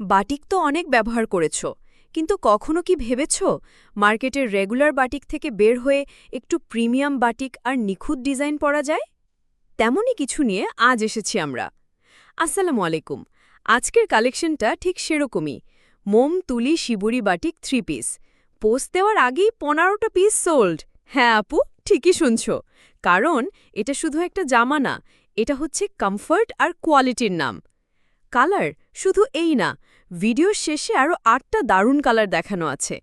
Batik তো অনেক ব্যবহার করেছ, কিন্তু কখনো কি ভেবেছ মার্কেটের রেগুলার বাটিক থেকে বের হয়ে একটু প্রিমিয়াম বাটিক আর নিখুঁত ডিজাইন পরা যায়? তেমনই কিছু নিয়ে আজ এসেছি আমরা। আসসালামু আলাইকুম। আজকের কালেকশনটা ঠিক সেরকমই। মোম, তুলি, shibori batik three piece post দেওয়ার আগেই পনেরোটা পিস সোল্ড হ্যাঁ আপু, ঠিকই শুনছ। কারণ এটা শুধু একটা জামা না এটা হচ্ছে কমফর্ট আর কোয়ালিটির নাম। কালার শুধু এই না, ভিডিওর শেষে আরও আটটা দারুণ কালার দেখানো আছে।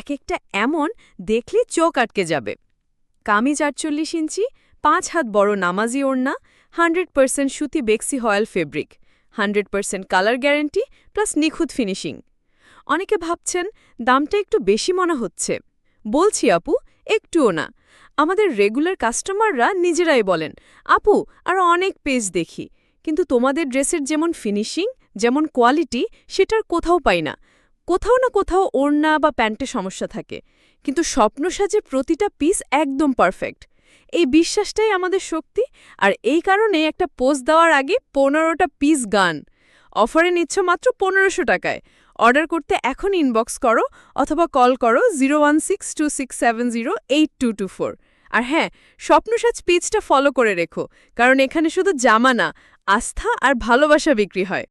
এক একটা এমন দেখলে চোখ আটকে যাবে। কামিজ আটচল্লিশ ইঞ্চি, পাঁচ হাত বড় নামাজি ওড়না, হান্ড্রেড পার্সেন্ট সুতি বেক্সি while fabric, hundred percent colour guarantee plus নিখুঁত ফিনিশিং। অনেকে ভাবছেন দামটা একটু বেশি মনে হচ্ছে। বলছি আপু, একটুও না। আমাদের রেগুলার কাস্টমাররা নিজেরাই বলেন, আপু, আর অনেক পেজ দেখি। কিন্তু তোমাদের ড্রেসের যেমন ফিনিশিং যেমন কোয়ালিটি সেটার কোথাও পাই না। কোথাও না কোথাও ওড়না বা প্যান্টে সমস্যা থাকে। কিন্তু স্বপ্ন সাজে প্রতিটা পিস একদম পারফেক্ট এই বিশ্বাসটাই আমাদের শক্তি আর এই কারণে একটা পোস্ট দেওয়ার আগে পনেরোটা পিস গান। অফারে নিচ্ছ মাত্র পনেরোশো টাকায়। অর্ডার করতে এখন ইনবক্স করো অথবা কল করো zero one six two six seven zero eight two two four আর হ্যাঁ স্বপ্নসাজ পেজটা ফলো করে রেখো, কারণ এখানে শুধু জামা না আস্থা আর ভালোবাসা বিক্রি হয়।